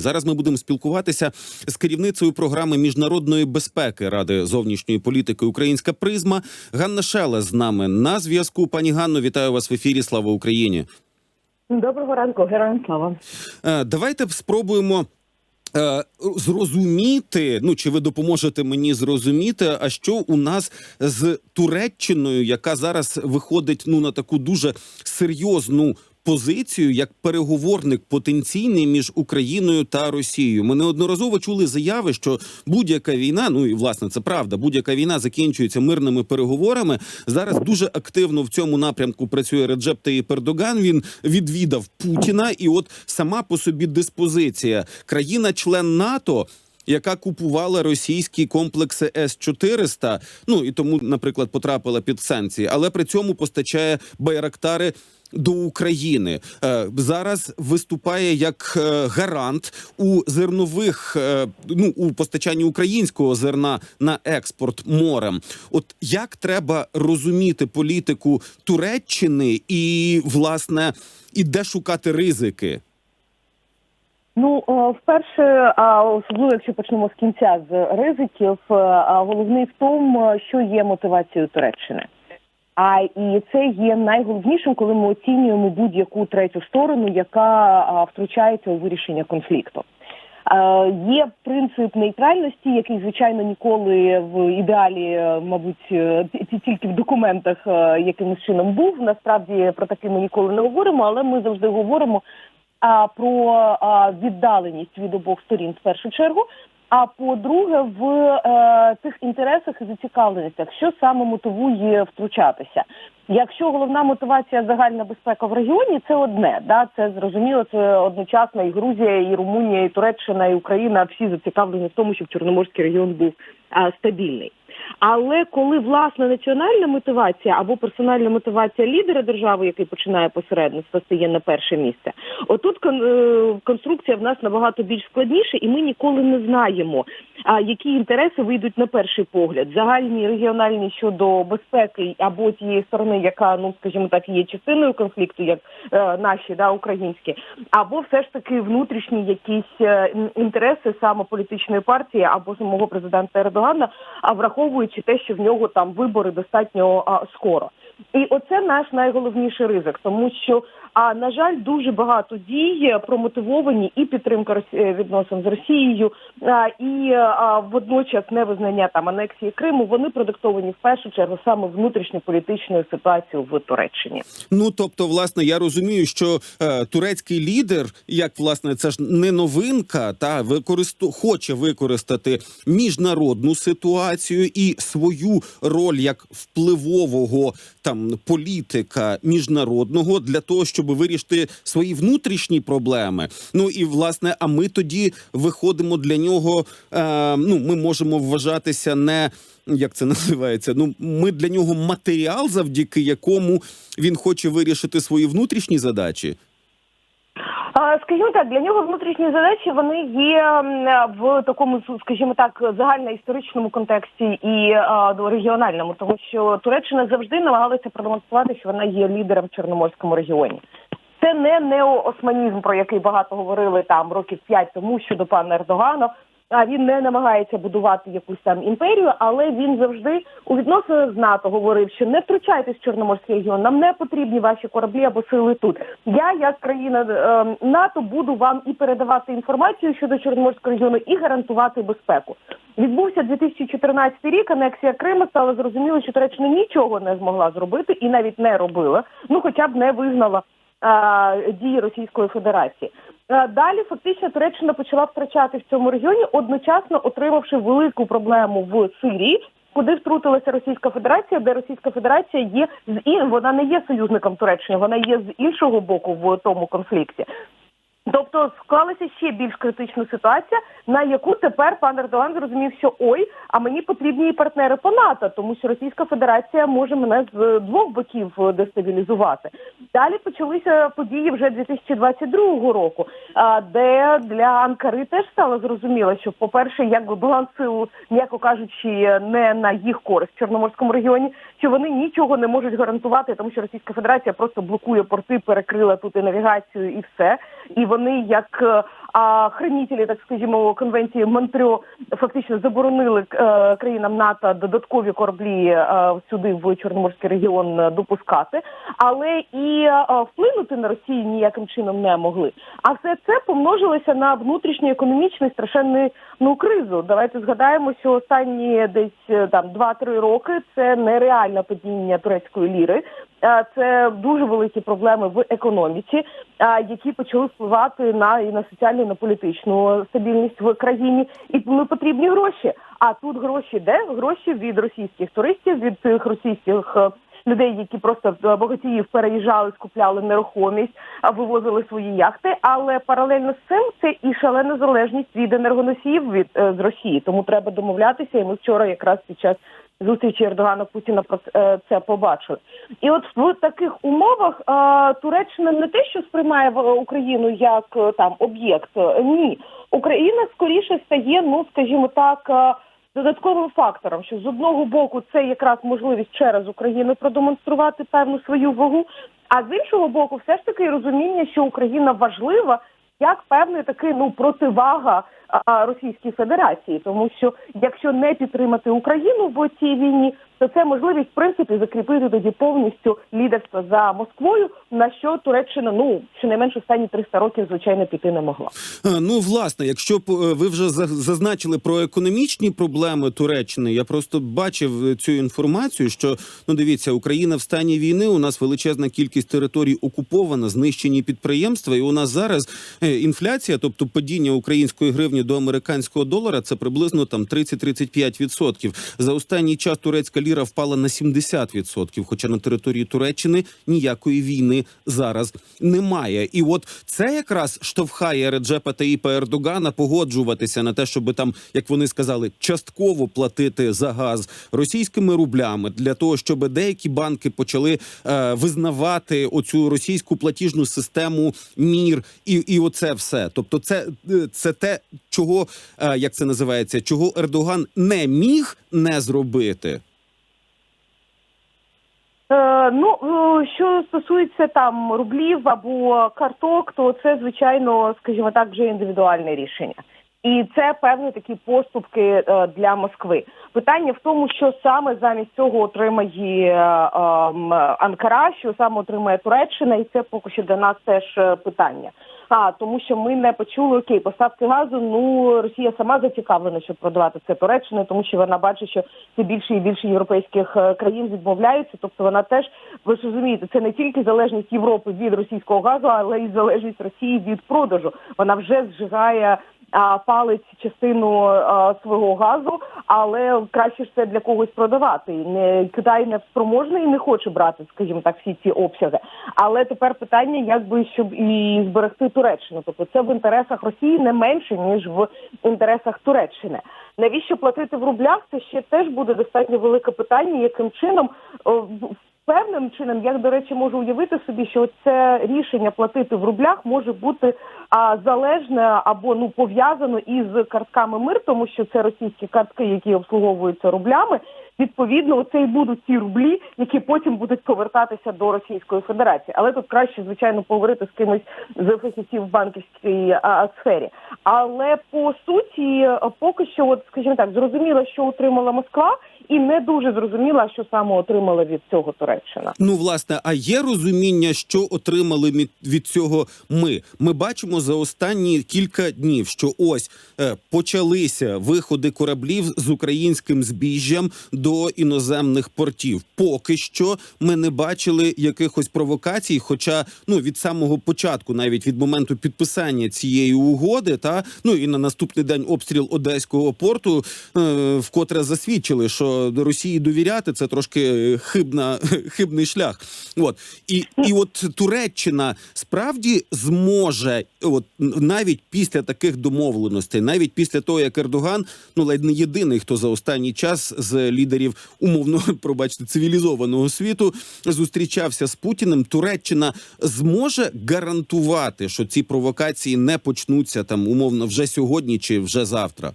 Зараз ми будемо спілкуватися з керівницею програми міжнародної безпеки Ради зовнішньої політики Українська призма Ганна Шеле з нами на зв'язку. Пані Ганно, вітаю вас в ефірі. Слава Україні. Доброго ранку, героям слава. Е, Давайте спробуємо. е, Зрозуміти, ну чи ви допоможете мені зрозуміти, а що у нас з Туреччиною, яка зараз виходить ну на таку дуже серйозну позицію як переговорник потенційний між Україною та Росією. Ми неодноразово чули заяви, що будь-яка війна, ну і власне це правда, будь-яка війна закінчується мирними переговорами. Зараз дуже активно в цьому напрямку працює Реджеп Таїп Ердоган. Він відвідав Путіна, і от сама по собі диспозиція країна-член НАТО. Яка купувала російські комплекси С 400 ну і тому, наприклад, потрапила під санкції, але при цьому постачає байрактари до України Е, зараз виступає як е, гарант у зернових е, ну у постачанні українського зерна на експорт морем. От як треба розуміти політику Туреччини і власне і де шукати ризики? Ну вперше, особливо якщо почнемо з кінця з ризиків, головний в тому, що є мотивацією Туреччини. А і це є найголовнішим, коли ми оцінюємо будь-яку третю сторону, яка втручається у вирішення конфлікту. Є принцип нейтральності, який звичайно ніколи в ідеалі, е, мабуть, е, ті- ті- тільки в документах е, якимось чином був. Насправді про таке ми ніколи не говоримо, але ми завжди говоримо про віддаленість від обох сторін в першу чергу. А по-друге, в е, тих інтересах і зацікавленостях, що саме мотивує втручатися. Якщо головна мотивація загальна безпека в регіоні, це одне, да це зрозуміло. Це одночасно і Грузія, і Румунія, і Туреччина, і Україна всі зацікавлені в тому, щоб Чорноморський регіон був е, стабільний. Але коли власна національна мотивація або персональна мотивація лідера держави, який починає посередництво, стає на перше місце, отут е, конструкція в нас набагато більш складніша, і ми ніколи не знаємо, а які інтереси вийдуть на перший погляд, загальні регіональні щодо безпеки або тієї сторони, яка ну скажімо так є частиною конфлікту, як е, наші да українські, або все ж таки внутрішні якісь е, інтереси саме політичної партії або самого президента Ердогана, а враховуючи те, що в нього там вибори достатньо а, скоро. І оце наш найголовніший ризик, тому що а на жаль, дуже багато дій промотивовані і підтримка е, відносин з Росією, і а, водночас невизнання там анексії Криму. Вони продиктовані в першу чергу саме внутрішньополітичною ситуацією в Туреччині. Ну тобто, власне, я розумію, що е, турецький лідер, як власне, це ж не новинка, та використу хоче використати міжнародну ситуацію і свою роль як впливового там політика міжнародного для того, щоб вирішити свої внутрішні проблеми. Ну і власне, а ми тоді виходимо для нього. Е, ну, ми можемо вважатися не як це називається. Ну, ми для нього матеріал, завдяки якому він хоче вирішити свої внутрішні задачі. Скажімо так, для нього внутрішні задачі вони є в такому, скажімо так, загальноісторичному контексті і а, регіональному, тому що Туреччина завжди намагалася продемонструвати, що вона є лідером в Чорноморському регіоні. Це не неоосманізм, про який багато говорили там років п'ять тому щодо пана Ердогана. А він не намагається будувати якусь там імперію, але він завжди у відносинах з НАТО говорив, що не втручайтесь в Чорноморський регіон, нам не потрібні ваші кораблі або сили тут. Я, як країна е, НАТО, буду вам і передавати інформацію щодо Чорноморського регіону, і гарантувати безпеку. Відбувся 2014 рік. Анексія Криму стало зрозуміло, що Туреччина нічого не змогла зробити і навіть не робила. Ну, хоча б не визнала е, дії Російської Федерації. Е, Далі фактично Туреччина почала втрачати в цьому регіоні, одночасно отримавши велику проблему в Сирії. Куди втрутилася Російська Федерація, де Російська Федерація є з і вона не є союзником Туреччини, вона є з іншого боку в тому конфлікті. Тобто склалася ще більш критична ситуація, на яку тепер пан Ердоган зрозумів, що ой, а мені потрібні і партнери по НАТО, тому що Російська Федерація може мене з двох боків е, дестабілізувати. Далі почалися події вже 2022 року, де для Анкари теж стало зрозуміло, що, по-перше, якби баланс сил, м'яко кажучи, не на їх користь в Чорноморському регіоні, що вони нічого не можуть гарантувати, тому що Російська Федерація просто блокує порти, перекрила тут і навігацію, і все. І вони вони як е, а, хранителі, так скажімо, конвенції Монтрьо фактично заборонили е, країнам НАТО додаткові кораблі е, сюди в Чорноморський регіон допускати, але і вплинути на Росію ніяким чином не могли. А все це помножилося на внутрішню економічну страшенну ну, кризу. Давайте згадаємо, що останні десь там 2-3 роки це нереальне падіння турецької ліри. Е, Це дуже великі проблеми в економіці, е, які почали впливати на і на соціальну, і на політичну стабільність в країні. І ми потрібні гроші. А тут гроші де? Гроші від російських туристів, від тих російських. е, Людей, які просто багатіїв переїжджали, скупляли нерухомість, а вивозили свої яхти. Але паралельно з цим це і шалена залежність від енергоносіїв від з Росії. Тому треба домовлятися. І ми вчора, якраз під час зустрічі Ердогана Путіна про це- е, побачили. І от в таких умовах е, Туреччина не те, що сприймає Україну як е, там об'єкт. е, Ні, Україна скоріше стає, ну скажімо так. е, Додатковим фактором, що з одного боку це якраз можливість через Україну продемонструвати певну свою вагу, а з іншого боку, все ж таки розуміння, що Україна важлива як певний такий ну противага Російській Федерації, тому що якщо не підтримати Україну в цій війні, то це можливість в принципі закріпити тоді повністю лідерство за Москвою, на що Туреччина ну щонайменше останні 300 років звичайно піти не могла. Е, Ну, власне, якщо б е, ви вже за- зазначили про економічні проблеми Туреччини, я просто бачив е, цю інформацію, що ну дивіться, Україна в стані війни. У нас величезна кількість територій окупована, знищені підприємства, і у нас зараз інфляція, тобто падіння української гривні до американського долара, це приблизно там 30-35%. За останній час турецька ліра впала на 70%, хоча на території Туреччини ніякої війни зараз немає. І от це якраз штовхає Реджепа Таїпа Ердогана погоджуватися на те, щоб там, як вони сказали, частково платити за газ російськими рублями для того, щоб деякі банки почали е, визнавати оцю російську платіжну систему мір і, і оце все. Тобто, це, е, це те, чого е, як це називається, чого Ердоган не міг не зробити. Е, ну е, що стосується там рублів або карток, то це звичайно, скажімо так, вже індивідуальне рішення. І це певні такі поступки е, для Москви. Питання в тому, що саме замість цього отримає ем, Анкара, що саме отримає Туреччина, і це поки що для нас теж питання. А тому, що ми не почули окей, поставки газу. Ну Росія сама зацікавлена, щоб продавати це Туреччини, тому що вона бачить, що все більше і більше європейських е, країн відмовляються. Тобто вона теж ви ж розумієте, це не тільки залежність Європи від російського газу, але й залежність Росії від продажу. Вона вже зжигає палить частину свого газу, але краще ж це для когось продавати. Не Китай не спроможний і не хоче брати, скажімо так, всі ці обсяги. Але тепер питання, як би щоб і зберегти Туреччину. Тобто це в інтересах Росії не менше ніж в інтересах Туреччини. Навіщо платити в рублях? Це ще теж буде достатньо велике питання, яким чином в- Певним чином, я до речі, можу уявити собі, що це рішення платити в рублях може бути а, залежне або ну пов'язано із картками мир, тому що це російські картки, які обслуговуються рублями. Відповідно, це і будуть ті рублі, які потім будуть повертатися до Російської Федерації. Але тут краще, звичайно, поговорити з кимось з фахівців в банківській а, сфері. Але по суті, поки що, от скажімо так, зрозуміло, що отримала Москва, і не дуже зрозуміла, що саме отримала від цього Туреччина. Ну, власне, а є розуміння, що отримали від цього ми. Ми бачимо за останні кілька днів, що ось е, почалися виходи кораблів з українським збіжжям до іноземних портів. Поки що ми не бачили якихось провокацій. Хоча ну від самого початку, навіть від моменту підписання цієї угоди, та ну і на наступний день обстріл одеського порту, е, вкотре засвідчили, що Росії довіряти це трошки хибна хибний шлях. От і, і от Туреччина справді зможе, от навіть після таких домовленостей, навіть після того, як Ердоган, ну ледь не єдиний, хто за останній час з лідерів умовно пробачте цивілізованого світу зустрічався з Путіним. Туреччина зможе гарантувати, що ці провокації не почнуться там умовно вже сьогодні чи вже завтра.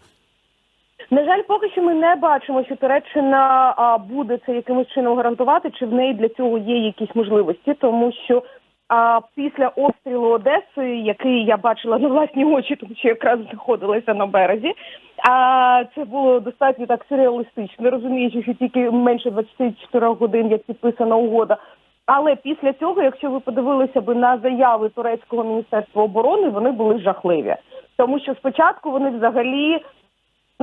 На жаль, поки що ми не бачимо, що Туреччина а, буде це якимось чином гарантувати, чи в неї для цього є якісь можливості, тому що А після обстрілу Одеси, який я бачила на власні очі, тому що якраз знаходилася на березі. А це було достатньо так сюрреалістично, розуміючи, що тільки менше 24 годин як підписана угода. Але після цього, якщо ви подивилися би на заяви турецького міністерства оборони, вони були жахливі, тому що спочатку вони взагалі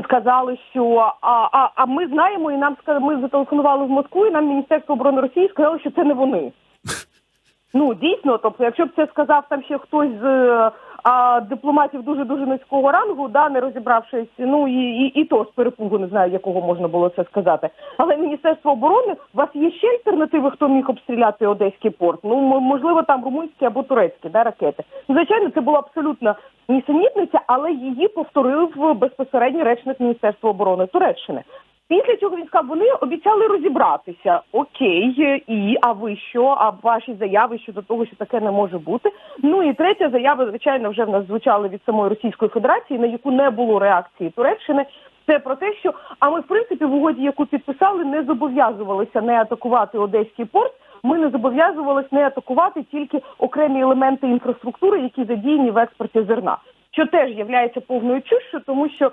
сказали, що а, а, а ми знаємо, і нам сказали, ми зателефонували в Москву, і нам міністерство оборони Росії сказало, що це не вони. Ну дійсно, тобто, якщо б це сказав там ще хтось з а, дипломатів дуже дуже низького рангу, да не розібравшись, ну і, і, і то з перепугу не знаю, якого можна було це сказати. Але міністерство оборони у вас є ще альтернативи, хто міг обстріляти одеський порт? Ну можливо, там румунські або турецькі да ракети. Звичайно, це була абсолютно нісенітниця, але її повторив безпосередньо речник міністерства оборони Туреччини. Після цього він сказав, вони обіцяли розібратися. Окей, і а ви що? А ваші заяви щодо того, що таке не може бути. Ну і третя заява, звичайно, вже в нас звучала від самої Російської Федерації, на яку не було реакції Туреччини. Це про те, що а ми в принципі в угоді, яку підписали, не зобов'язувалися не атакувати Одеський порт. Ми не зобов'язувалися не атакувати тільки окремі елементи інфраструктури, які задіяні в експорті зерна. Що теж є повною чушю, тому що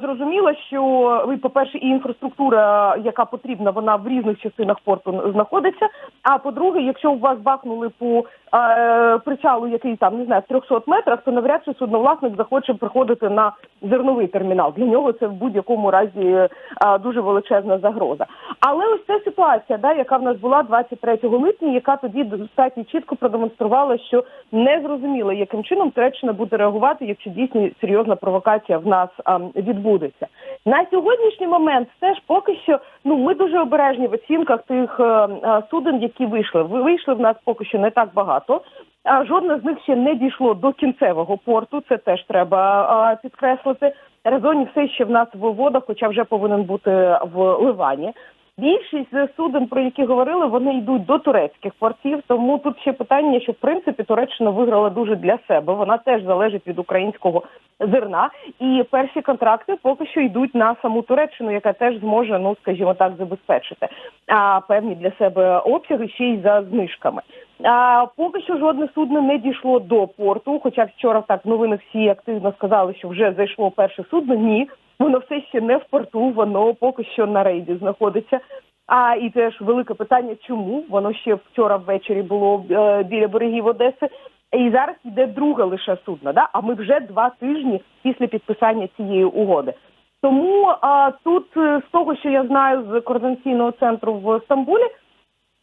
зрозуміло, що ви, по-перше, і інфраструктура, яка потрібна, вона в різних частинах порту знаходиться. А по-друге, якщо у вас бахнули по е, причалу, який там не знаю, в 300 метрах, то навряд чи судновласник захоче приходити на зерновий термінал. Для нього це в будь-якому разі е, дуже величезна загроза. Але ось ця ситуація, да, яка в нас була 23 липня, яка тоді достатньо чітко продемонструвала, що не зрозуміло, яким чином Туреччина буде реагувати, якщо дійсно серйозна провокація в нас відбудеться. На сьогоднішній момент теж поки що ну ми дуже обережні в оцінках тих е, е, суден, які вийшли. Вийшли в нас поки що не так багато. А жодне з них ще не дійшло до кінцевого порту. Це теж треба а, підкреслити. Резоні все ще в нас в водах, хоча вже повинен бути в Ливані. Більшість суден, про які говорили, вони йдуть до турецьких портів. Тому тут ще питання, що в принципі Туреччина виграла дуже для себе. Вона теж залежить від українського зерна. І перші контракти поки що йдуть на саму Туреччину, яка теж зможе, ну скажімо так, забезпечити а певні для себе обсяги ще й за знижками. А поки що жодне судно не дійшло до порту. Хоча вчора так новинах всі активно сказали, що вже зайшло перше судно. Ні, воно все ще не в порту, воно поки що на рейді знаходиться. А і теж велике питання, чому воно ще вчора ввечері було е, біля берегів Одеси. І зараз йде друге лише судно. Да? А ми вже два тижні після підписання цієї угоди. Тому а, тут е, з того, що я знаю з координаційного центру в Стамбулі,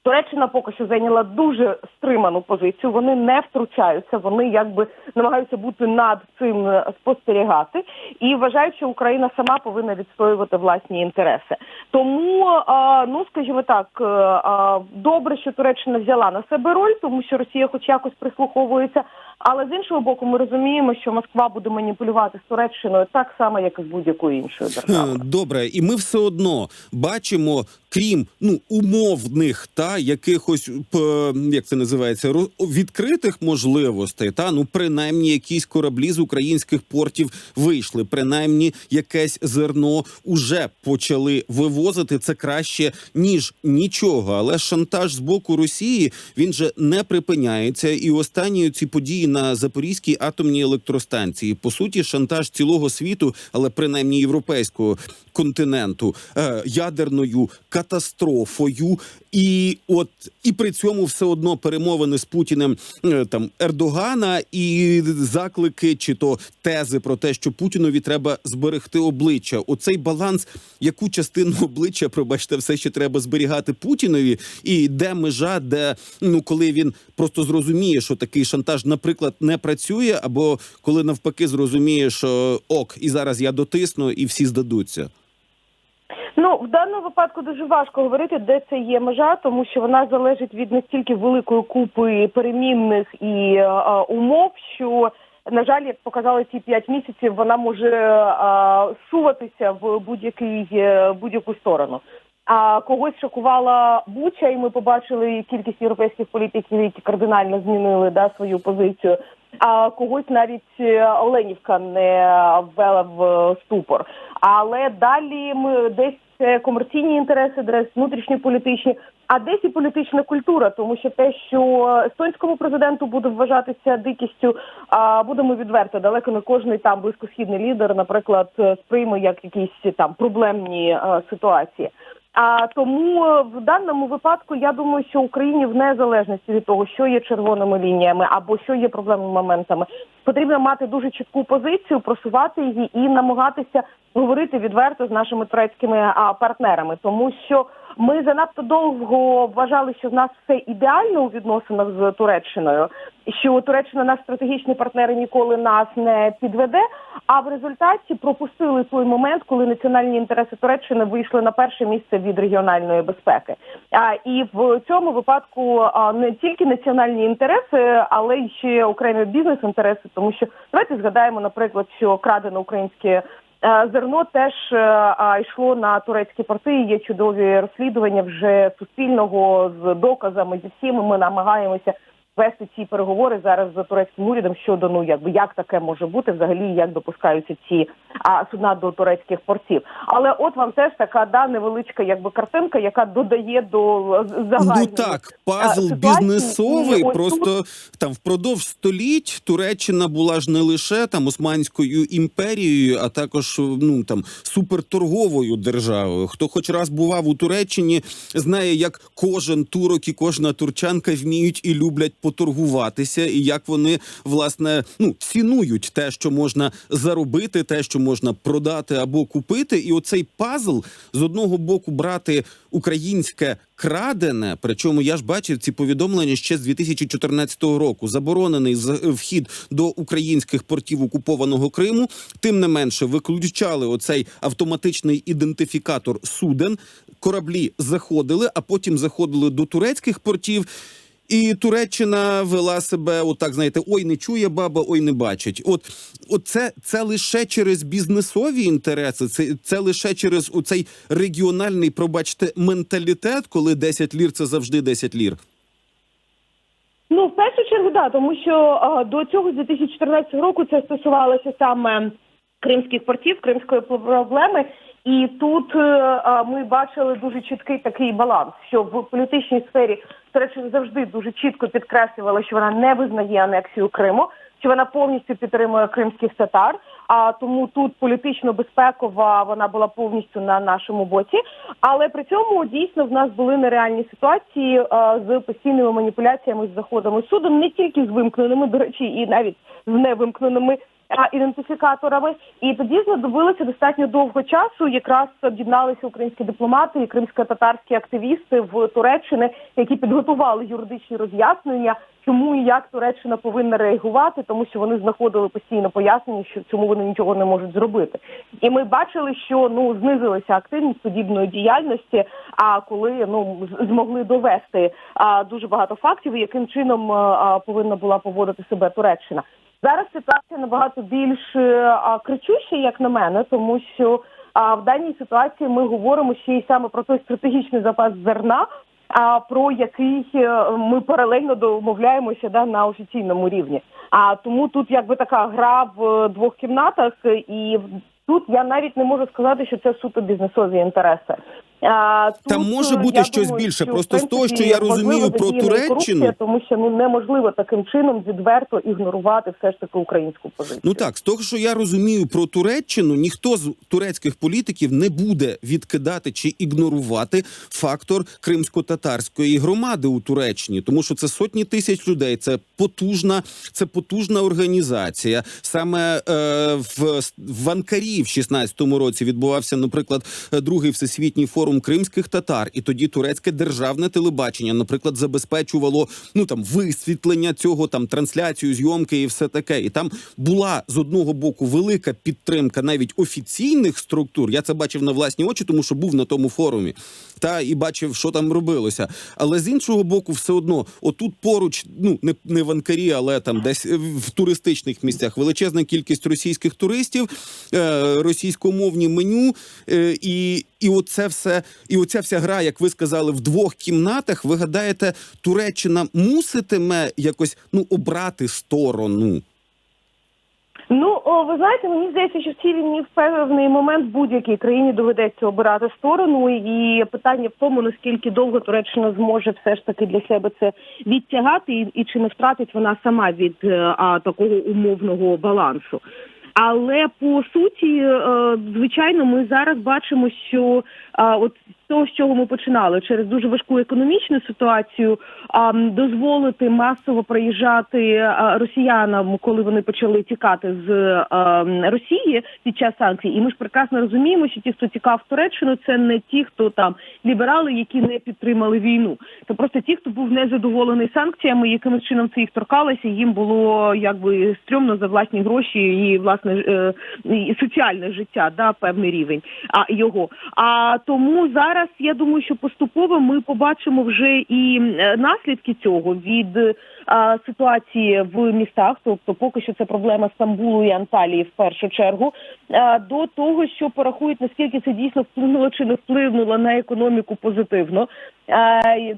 Туреччина поки що зайняла дуже стриману позицію. Вони не втручаються, вони якби намагаються бути над цим е, спостерігати і вважають, що Україна сама повинна відстоювати власні інтереси. Тому ну скажімо так, е, добре, що Туреччина взяла на себе роль, тому що Росія, хоч якось прислуховується. Але з іншого боку, ми розуміємо, що Москва буде маніпулювати з Туреччиною так само, як і з будь-якою іншою державою. Е, Добре, і ми все одно бачимо, крім ну умовних та якихось п- як це називається, відкритих можливостей, та ну принаймні якісь кораблі з українських портів вийшли. Принаймні, якесь зерно уже почали вивозити. Це краще ніж нічого. Але шантаж з боку Росії він же не припиняється. І останні ці події на Запорізькій атомній електростанції по суті шантаж цілого світу, але принаймні європейського континенту е, ядерною катастрофою. І от і при цьому все одно перемовини з Путіним е, там Ердогана і заклики, чи то тези про те, що Путінові треба зберегти обличчя. Оцей баланс, яку частину обличчя, пробачте, все ще треба зберігати Путінові, і де межа, де ну коли він просто зрозуміє, що такий шантаж, наприклад, не працює, або коли навпаки зрозуміє, що ок, і зараз я дотисну, і всі здадуться. Ну в даному випадку дуже важко говорити, де це є межа, тому що вона залежить від настільки великої купи перемінних і е, е, умов, що на жаль, як показали ці п'ять місяців, вона може е, суватися в будь-який будь-яку сторону. А когось шокувала Буча, і ми побачили кількість європейських політиків, які кардинально змінили да свою позицію. А когось навіть е, Оленівка не ввела в ступор. Але далі ми десь це комерційні інтереси, десь внутрішньополітичні. А десь і політична культура, тому що те, що естонському президенту буде вважатися дикістю, а будемо відверто, далеко не кожний там близькосхідний лідер, наприклад, е, сприйме як якісь там проблемні е, ситуації. А тому е, в даному випадку я думаю, що Україні в незалежності від того, що є червоними лініями або що є проблемними моментами, потрібно мати дуже чітку позицію, просувати її і намагатися говорити відверто з нашими турецькими партнерами, тому що ми занадто довго вважали, що в нас все ідеально у відносинах з Туреччиною, що Туреччина наш стратегічний партнер і ніколи нас не підведе. А в результаті пропустили той момент, коли національні інтереси Туреччини вийшли на перше місце від регіональної безпеки. А і в цьому випадку не тільки національні інтереси, але й ще окремі бізнес-інтереси, тому що давайте згадаємо, наприклад, що крадене українське. Е, Зерно теж е, йшло на турецькі порти. Є чудові розслідування вже суспільного з доказами зі всім. Ми намагаємося вести ці переговори зараз з турецьким урядом щодо ну якби як таке може бути, взагалі як допускаються ці а, судна до турецьких портів. Але от вам теж така да невеличка, якби картинка, яка додає до загальної Ну так, пазл ситуації. бізнесовий. Просто там впродовж століть Туреччина була ж не лише там Османською імперією, а також ну там суперторговою державою. Хто хоч раз бував у Туреччині, знає, як кожен турок і кожна турчанка вміють і люблять поторгуватися, і як вони власне ну цінують те, що можна заробити, те, що можна продати або купити. І оцей пазл з одного боку брати українське крадене. Причому я ж бачив ці повідомлення ще з 2014 року. Заборонений вхід до українських портів окупованого Криму. Тим не менше, виключали оцей автоматичний ідентифікатор суден. Кораблі заходили, а потім заходили до турецьких портів. І Туреччина вела себе, отак знаєте, ой, не чує баба, ой, не бачить. От, от це, це лише через бізнесові інтереси, це, це лише через оцей регіональний, пробачте, менталітет, коли 10 лір це завжди 10 лір. Ну, в першу чергу, да, тому що а, до цього з 2014 року це стосувалося саме кримських портів, кримської проблеми. І тут е, а, ми бачили дуже чіткий такий баланс, що в політичній сфері Туреччина завжди дуже чітко підкреслювала, що вона не визнає анексію Криму, що вона повністю підтримує кримських татар. А тому тут політично безпекова вона була повністю на нашому боці. Але при цьому дійсно в нас були нереальні ситуації е, з постійними маніпуляціями з заходами суду, не тільки з вимкненими, до речі, і навіть з невимкненими а, ідентифікаторами. І тоді знадобилося достатньо довго часу. Якраз об'єдналися українські дипломати і кримсько-татарські активісти в Туреччини, які підготували юридичні роз'яснення, чому і як Туреччина повинна реагувати, тому що вони знаходили постійно пояснення, що чому вони нічого не можуть зробити. І ми бачили, що ну знизилася активність подібної діяльності. А коли ну змогли довести а, дуже багато фактів, яким чином а, повинна була поводити себе Туреччина. Зараз ситуація набагато більш е, кричуща, як на мене, тому що в даній ситуації ми говоримо ще й саме про той стратегічний запас зерна, а про який е, ми паралельно домовляємося да на офіційному рівні. А тому тут якби така гра в двох кімнатах, і тут я навіть не можу сказати, що це суто бізнесові інтереси. Тут, Там може е, бути щось думаю, більше. що, Просто з того, що я розумію про Туреччину. корупція, тому що ну неможливо таким чином відверто ігнорувати все ж таки українську позицію. Ну так, з того, що я розумію про Туреччину, ніхто з турецьких політиків не буде відкидати чи ігнорувати фактор кримсько-татарської громади у Туреччині, тому що це сотні тисяч людей. Це потужна, це потужна організація. Саме е, в, в Анкарі в 16-му році відбувався, наприклад, другий всесвітній форум кримських татар, і тоді турецьке державне телебачення, наприклад, забезпечувало ну там висвітлення цього, там трансляцію, зйомки і все таке. І там була з одного боку велика підтримка навіть офіційних структур. Я це бачив на власні очі, тому що був на тому форумі. Та і бачив, що там робилося. Але з іншого боку, все одно, отут поруч, ну не, не в Анкарі, але там десь е, в туристичних місцях величезна кількість російських туристів, е, російськомовні меню, е, і, і оце все, і оця вся гра, як ви сказали, в двох кімнатах. Ви гадаєте, Туреччина муситиме якось ну обрати сторону? Ну, ви знаєте, мені здається, що в цій війні в певний момент будь-якій країні доведеться обирати сторону, і питання в тому, наскільки довго Туреччина зможе все ж таки для себе це відтягати, і, і чи не втратить вона сама від е, а, такого умовного балансу. Але по суті, е, звичайно, ми зараз бачимо, що от з того, з чого ми починали, через дуже важку економічну ситуацію, а, дозволити масово приїжджати росіянам, коли вони почали тікати з Росії під час санкцій. І ми ж прекрасно розуміємо, що ті, хто тікав в Туреччину, це не ті, хто там ліберали, які не підтримали війну. Це просто ті, хто був незадоволений санкціями, якимось чином це їх торкалося. Їм було якби стрьомно за власні гроші і власне е, і соціальне життя, да, певний рівень а його. А тому зараз я думаю, що поступово ми побачимо вже і е, наслідки цього від ситуації в містах. Тобто, поки що це проблема Стамбулу і Анталії в першу чергу. До того, що порахують наскільки це дійсно вплинуло чи не вплинуло на економіку позитивно.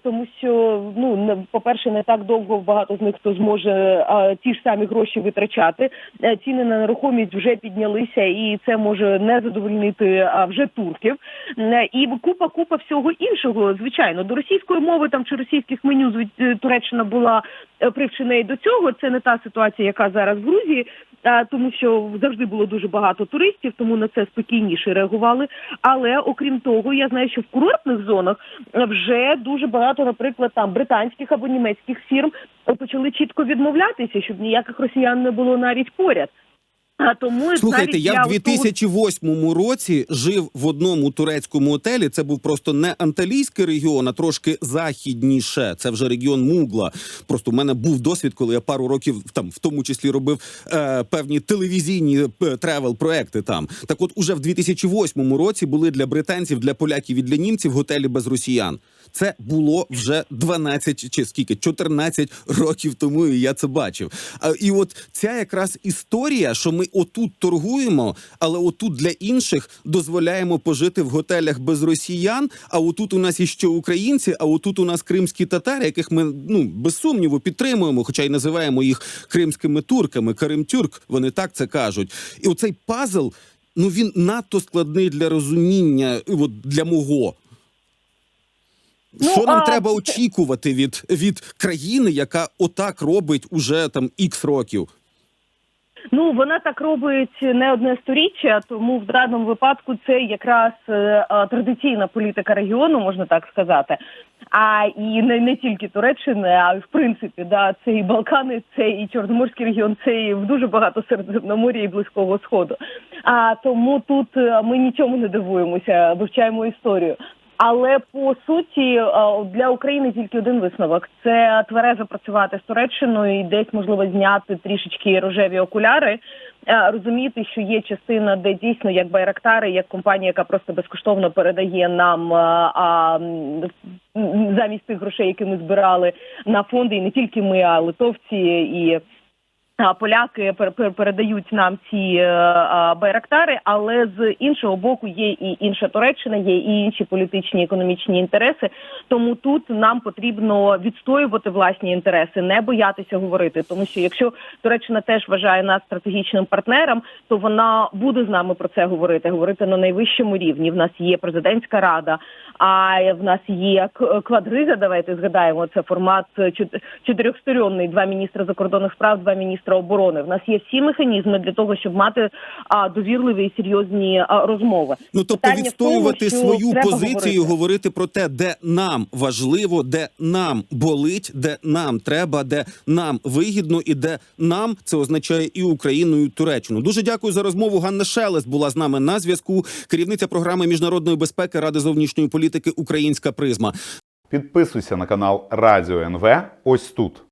Тому що ну не по-перше, не так довго багато з них хто зможе ті ж самі гроші витрачати. Ціни на нерухомість вже піднялися, і це може не задовольнити вже турків. І купа купа всього іншого. Звичайно, до російської мови там чи російських меню е, Туреччина була е, і до цього. Це не та ситуація, яка зараз в Грузії. Тому що завжди було дуже багато туристів, тому на це спокійніше реагували. Але окрім того, я знаю, що в курортних зонах вже дуже багато, наприклад, там британських або німецьких фірм почали чітко відмовлятися, щоб ніяких росіян не було навіть поряд. А тому Слухайте, я в того- 2008 році жив в одному турецькому готелі. Це був просто не анталійський регіон, а трошки західніше. Це вже регіон Мугла. Просто в мене був досвід, коли я пару років там, в тому числі, робив е, певні телевізійні е, тревел-проекти. Там так, от уже в 2008 році були для британців, для поляків і для німців готелі без росіян. Це було вже 12 чи скільки 14 років тому, і я це бачив. І от ця якраз історія, що ми отут торгуємо, але отут для інших дозволяємо пожити в готелях без росіян. А отут у нас іще українці, а отут у нас кримські татари, яких ми ну без сумніву підтримуємо, хоча й називаємо їх кримськими турками. Карим-тюрк, вони так це кажуть. І оцей пазл. Ну він надто складний для розуміння, от для мого. Ну, що нам а, треба очікувати від, від країни, яка отак робить уже там ікс років? Ну вона так робить не одне сторіччя, тому в даному випадку це якраз е, традиційна політика регіону, можна так сказати. А і не, не тільки Туреччини, а й в принципі, да, це і Балкани, це і Чорноморський регіон, це і дуже багато Середземномор'я і Близького Сходу. А тому тут е, ми нічому не дивуємося, вивчаємо історію. Але по суті е, для України тільки один висновок: це тверезо працювати з Туреччиною і десь можливо зняти трішечки рожеві окуляри. е, Розуміти, що є частина, де дійсно як Байрактари, як компанія, яка просто безкоштовно передає нам е, а, замість тих грошей, які ми збирали на фонди, і не тільки ми, а литовці і. Поляки пер- пер- передають нам ці е, байрактари, але з іншого боку є і інша Туреччина, є і інші політичні економічні інтереси. Тому тут нам потрібно відстоювати власні інтереси, не боятися говорити. Тому що якщо Туреччина теж вважає нас стратегічним партнером, то вона буде з нами про це говорити, говорити на найвищому рівні. В нас є президентська рада, а в нас є к- квадриза. Давайте згадаємо це формат чот- чотирьохсторонний. Два міністри закордонних справ, два міністра оборони. В нас є всі механізми для того, щоб мати а, довірливі і серйозні а, розмови. Ну тобто Питання відстоювати тому, свою позицію, говорити. говорити про те, де нам важливо, де нам болить, де нам треба, де нам вигідно, і де нам це означає і Україну, і Туреччину. Дуже дякую за розмову. Ганна Шелест була з нами на зв'язку. Керівниця програми міжнародної безпеки Ради зовнішньої політики Українська призма. Підписуйся на канал Радіо НВ ось тут.